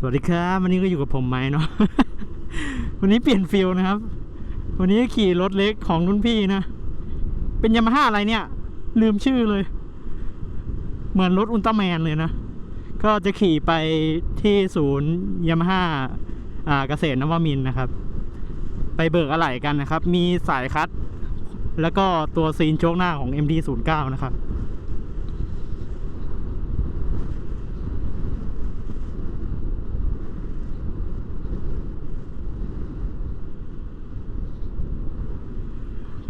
สวัสดีครับวันนี้ก็อยู่กับผมไม้เนาะวันนี้เปลี่ยนฟิลนะครับ วันนี้ขี่รถเล็กของรุ่นพี่นะ เป็นยามาฮ่าอะไรเนี่ย ลืมชื่อเลย เหมือนรถอุลตร้าแมนเลยนะ ก็จะขี่ไปที่ศูนย์ยามาฮ่าอ่าเกษตรนวมินนะครับ ไปเบิกอะไหล่กันนะครับ มีสายคัด แล้วก็ตัวซีนโชกหน้าของ MD09 นะครับ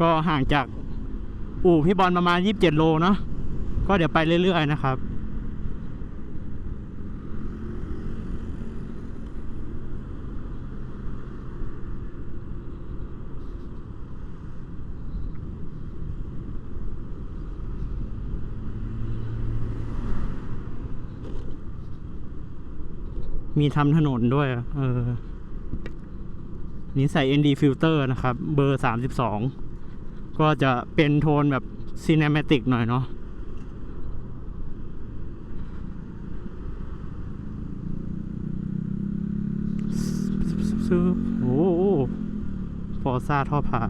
ก็ห่างจากอู่พี่บอลประมาณ 27 โลเนาะก็เดี๋ยวไปเรื่อย ๆ นะครับ มีทำถนนด้วย เออ นี่ใส่ ND filter นะครับ เบอร์ 32 ก็จะเป็นโทนแบบซีเนมติกหน่อยเนาะซื้อโอ้โหฟอร์ซ่าท่อผ่า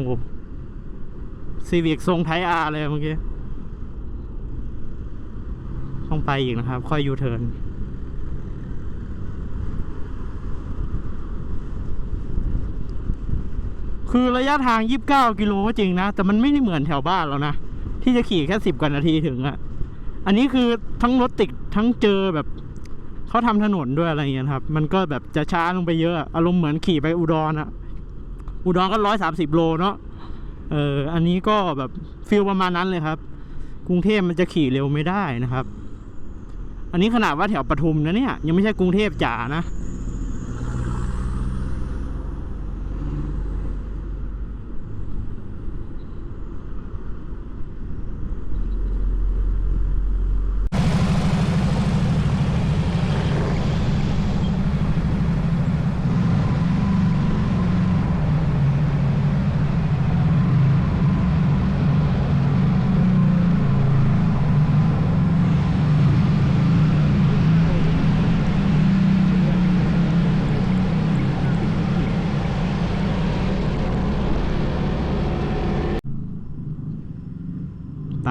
โอ้ ซีวิกทรงไทยอาร์เลยเมื่อกี้ ต้องไปอีกนะครับ ค่อยยูเทิร์นคือระยะทาง 29 กิโลก็จริงนะ แต่มันไม่ได้เหมือนแถวบ้านเรานะ ที่จะขี่แค่ 10 กว่านาทีถึงอะอันนี้คือทั้งรถติดทั้งเจอแบบเขาทำถนนด้วยอะไรเงี้ยครับ มันก็แบบจะช้าลงไปเยอะ อารมณ์เหมือนขี่ไปอุดรอะอุดรก็ร้อยสามสิบโลเนาะ เอออันนี้ก็แบบฟิลประมาณนั้นเลยครับ กรุงเทพมันจะขี่เร็วไม่ได้นะครับ อันนี้ขนาดว่าแถวปทุมนะเนี่ย ยังไม่ใช่กรุงเทพจ๋านะ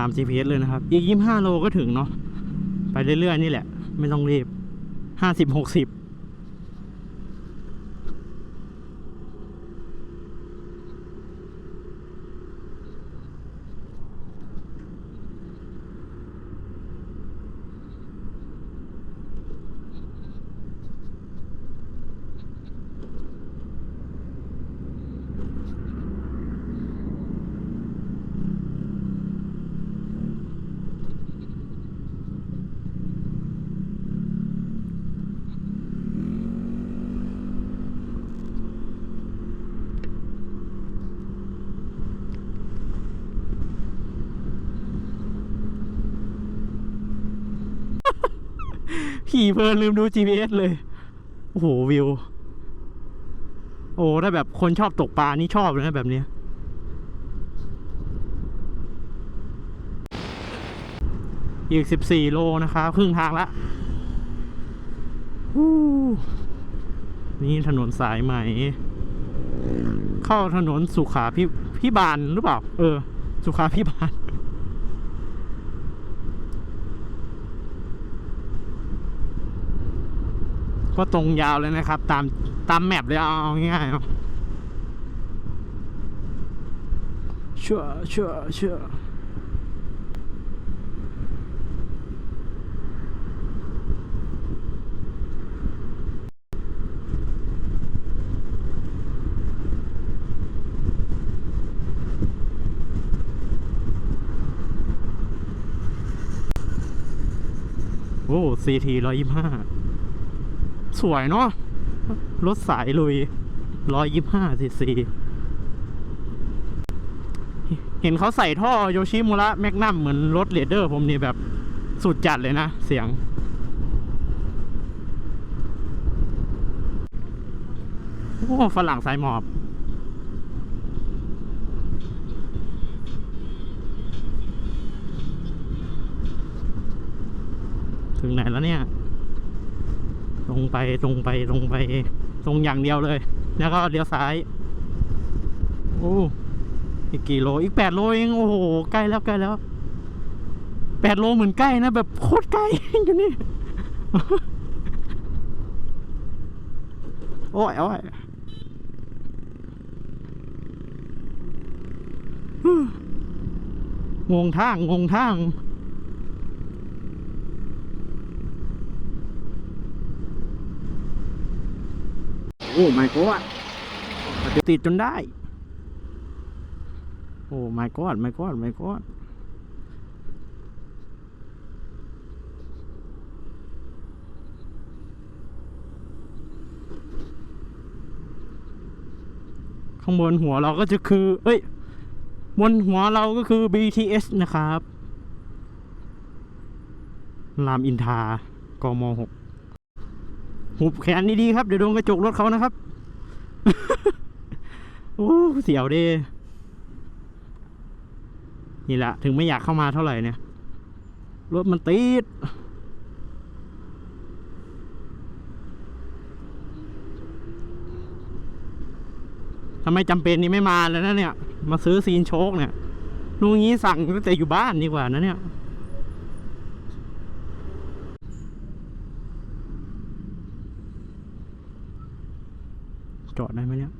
าม GPS เลยนะครับ อีก 25 โลก็ถึงเนาะไปเรื่อยๆ นี่แหละ ไม่ต้องรีบ 50 60 ขี่เพลินลืมดู GPS เลย โอ้โหวิว โอ้ถ้าแบบคนชอบตกปลานี่ชอบเลยนะแบบเนี้ยอีกสิบสี่โลนะครับครึ่งทางละนี่ถนนสายใหม่ เข้าถนนสุขาพิพิบาลหรือเปล่า เออ สุขาพิบาล ก็ตรงยาวเลยนะครับ ตามตามแมปเลยเอาง่ายๆเอาเชื่อเชื่อเชื่อโอ้ซีทีร้อยยี่ห้า สวยเนาะรถสายลุยร้อยยี่ห้าซีซีเห็นเขาใส่ท่อโยชิมุระแมกนัมเหมือนรถเรเดอร์ผมนี่แบบสุดจัดเลยนะ เสียง โอ้ฝรั่งสายหมอบ ถึงไหนแล้วเนี่ย ไปตรงไปตรงไปตรงอย่างเดียวเลย แล้วก็เลี้ยวซ้ายโอ้อีกกี่โลอีกแปดโลเองโอ้โหใกล้แล้วใกล้แล้วแปดโลเหมือนใกล้นะแบบโคตรใกล้อยู่นี่โอ้ยโอ้ยงงทางงงทาง โอ้ my god ติดจนได้ โอ้ my god my god my god ข้างบนหัวเราก็จะคือ เอ้ย บนหัวเราก็คือ BTS นะครับ รามอินทรากมหก หุบแขนดีๆครับ เดี๋ยวโดนกระจกรถเขานะครับ โอ้เสียวดินี่แหละถึงไม่อยากเข้ามาเท่าไหร่เนี่ย รถมันติดทำไมจำเป็นนี่ไม่มาแล้วนะเนี่ย มาซื้อซีนโชคเนี่ยลุงงี้สั่งตั้งแต่อยู่บ้านดีกว่านะเนี่ย จอดได้ไหมเนี่ย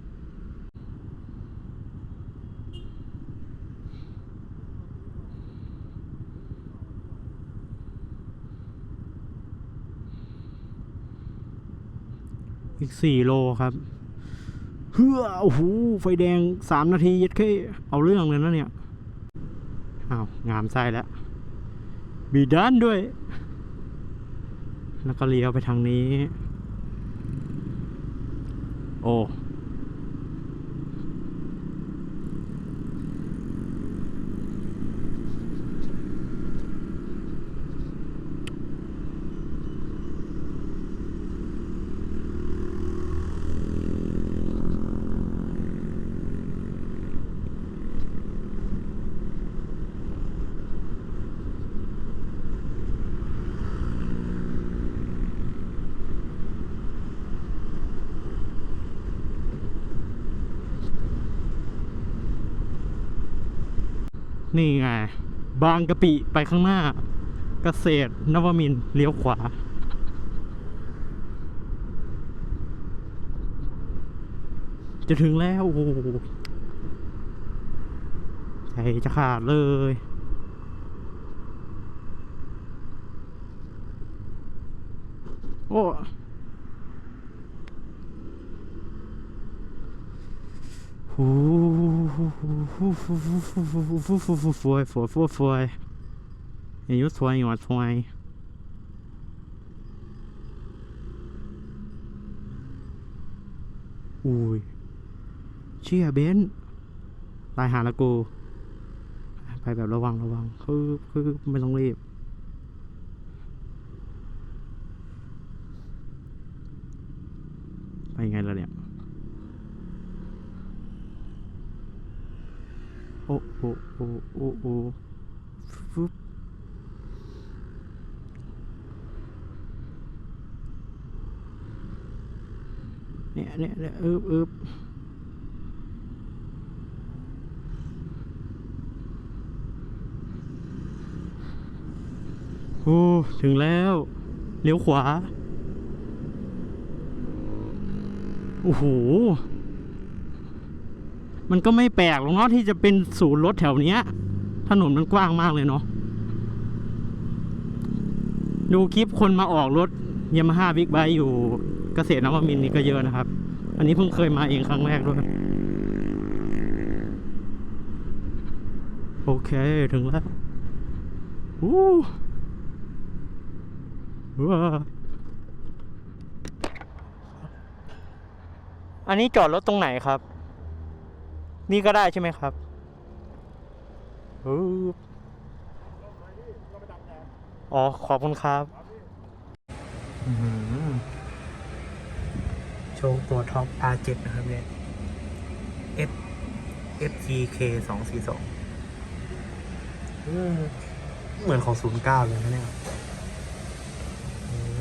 อีกสี่โลครับ เฮือโอ้โห ไฟแดงสามนาทียัดแค่เอาเรื่องเลยนะเนี่ย อ้าว งามไส้แล้ว บีด้านด้วย แล้วก็เลี้ยวไปทางนี้ 哦。 นี่ไง บางกะปิไปข้างหน้า เกษตรนวมินเลี้ยวขวา จะถึงแล้วโอ้ใจจะขาดเลยโอ้ ฟูฟูฟูฟูฟูฟูฟูฟูฟูฟูฟูฟูฟูฟูฟูอายุสวยหยอดสวยอุ้ยเชี่ยเบนตายหาละกูไปแบบระวังระวังคือคือไม่ต้องรีบไปไงล่ะเนี่ย โอ้โอ้โอ้โอ้โอ้ฟึบเนี่ยเนี่ยเนี่ยอึบอึบโอ้ ถึงแล้ว เลี้ยวขวา โอ้โห มันก็ไม่แปลกหรอกเนาะที่จะเป็นศูนย์รถแถวเนี้ย ถนนมันกว้างมากเลยเนาะดูคลิปคนมาออกรถยามาฮ่าบิ๊กไบอยู่เกษตรนวมินนี่ก็เยอะนะครับ อันนี้เพิ่งเคยมาเองครั้งแรกด้วย โอเค ถึงแล้วอู้ว้าอันนี้จอดรถตรงไหนครับ นี่ก็ได้ใช่ไหมครับอ๋อ ขอบคุณครับ โชว์ตัวท็อป R7 นะครับเนี่ย F FGK สองสี่สองเหมือนของ09เลยนะเนี่ย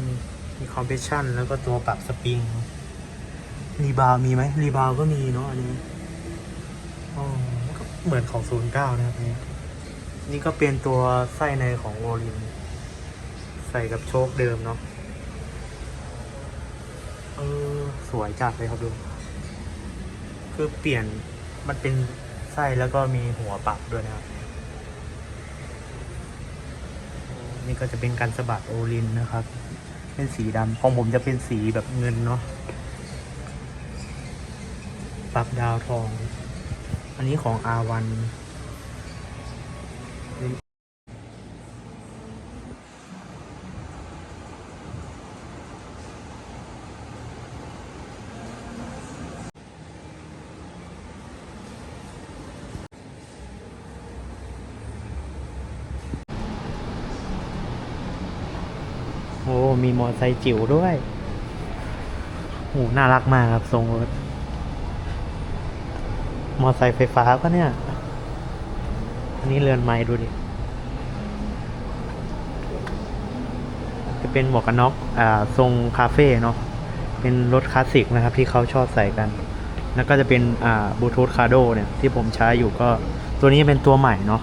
มมีคอมเพรสชันแล้วก็ตัวปรับสปริง รีบาวมีไหม รีบาวก็มีเนาะอันนี้ อ๋อก็เหมือนของ 09 นะครับเนี่ยนี่ก็เป็นตัวไส้ในของโอลิน ใส่กับโชคเดิมเนาะเออสวยจัดเลยครับดู คือเปลี่ยนมันเป็นไส้แล้วก็มีหัวปรับด้วยนะครับ นี่ก็จะเป็นการสะบัดโอลินนะครับ เป็นสีดำของผมจะเป็นสีแบบเงินเนาะปรับดาวทอง อันนี้ของ R1 โอ้ มีมอไซค์จิ๋วด้วยโอ้น่ารักมากครับ ทรงรถ มอไซค์ไฟฟ้าก็เนี่ย อันนี้เรือนไม้ดูดิ จะเป็นหมวกกันน็อกอ่าทรงคาเฟ่เนาะ เป็นรถคลาสสิกนะครับ ที่เขาชอบใส่กัน แล้วก็จะเป็นอ่าบลูทูธคาร์โดเนี่ย ที่ผมใช้อยู่ก็ตัวนี้เป็นตัวใหม่เนาะ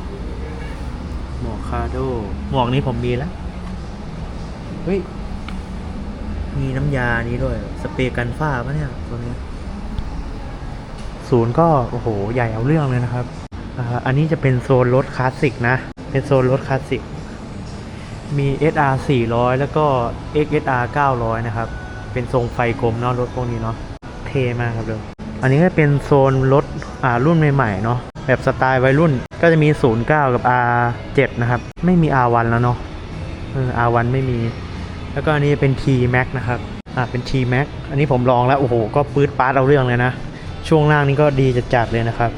หมวกคาร์โด หมวกนี้ผมมีแล้ว เฮ้ย มีน้ำยานี้ด้วย สเปรย์กันฝ้าปะเนี่ย ตัวนี้ ศูนย์ก็โอ้โหใหญ่เอาเรื่องเลยนะครับอันนี้จะเป็นโซนรถคลาสสิกนะ เป็นโซนรถคลาสสิก มี SR 400 แล้วก็ XSR 900 นะครับ เป็นทรงไฟกลมเนาะรถพวกนี้เนาะ เท่มากครับเดิมอันนี้ก็เป็นโซนรถอ่ารุ่นใหม่ๆเนาะ แบบสไตล์วัยรุ่น ก็จะมี 09 กับ R7 นะครับ ไม่มี R1 แล้วเนาะออ R1 ไม่มี แล้วก็อันนี้เป็น T Max นะครับ อ่า เป็น T Max อันนี้ผมลองแล้ว โอ้โห ก็ปื๊ดปาร์ตเอาเรื่องเลยนะ ช่วงล่างนี้ก็ดีจัดๆเลยนะครับ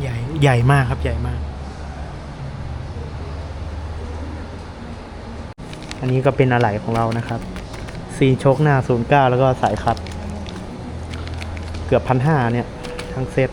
ใหญ่ใหญ่มากครับใหญ่มาก อันนี้ก็เป็นอะไหล่ของเรานะครับซีนโชคหน้า09แล้วก็สายคัด เกือบพันห้าเนี่ย ทั้งเซ็ต